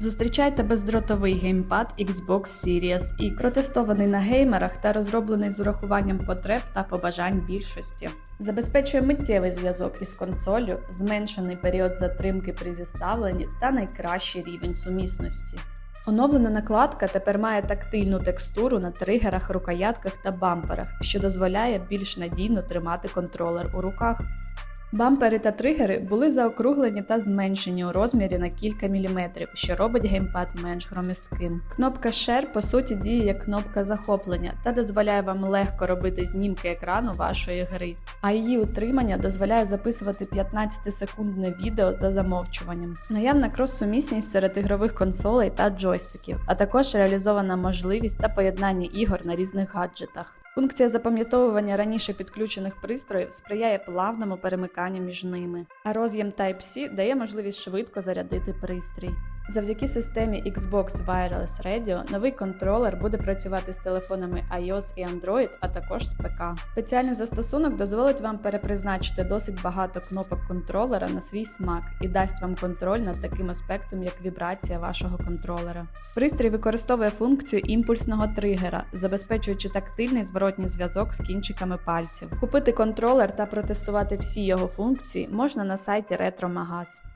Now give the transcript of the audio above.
Зустрічайте бездротовий геймпад Xbox Series X, протестований на геймерах та розроблений з урахуванням потреб та побажань більшості. Забезпечує миттєвий зв'язок із консолью, зменшений період затримки при зіставленні та найкращий рівень сумісності. Оновлена накладка тепер має тактильну текстуру на тригерах, рукоятках та бамперах, що дозволяє більш надійно тримати контролер у руках. Бампери та тригери були заокруглені та зменшені у розмірі на кілька міліметрів, що робить геймпад менш громістким. Кнопка Share по суті діє як кнопка захоплення та дозволяє вам легко робити знімки екрану вашої гри. А її утримання дозволяє записувати 15-секундне відео за замовчуванням. Наявна крос-сумісність серед ігрових консолей та джойстиків, а також реалізована можливість та поєднання ігор на різних гаджетах. Функція запам'ятовування раніше підключених пристроїв сприяє плавному перемиканню між ними, а роз'єм Type-C дає можливість швидко зарядити пристрій. Завдяки системі Xbox Wireless Radio новий контролер буде працювати з телефонами iOS і Android, а також з ПК. Спеціальний застосунок дозволить вам перепризначити досить багато кнопок контролера на свій смак і дасть вам контроль над таким аспектом, як вібрація вашого контролера. Пристрій використовує функцію імпульсного тригера, забезпечуючи тактильний зворотній зв'язок з кінчиками пальців. Купити контролер та протестувати всі його функції можна на сайті RetroMagaz.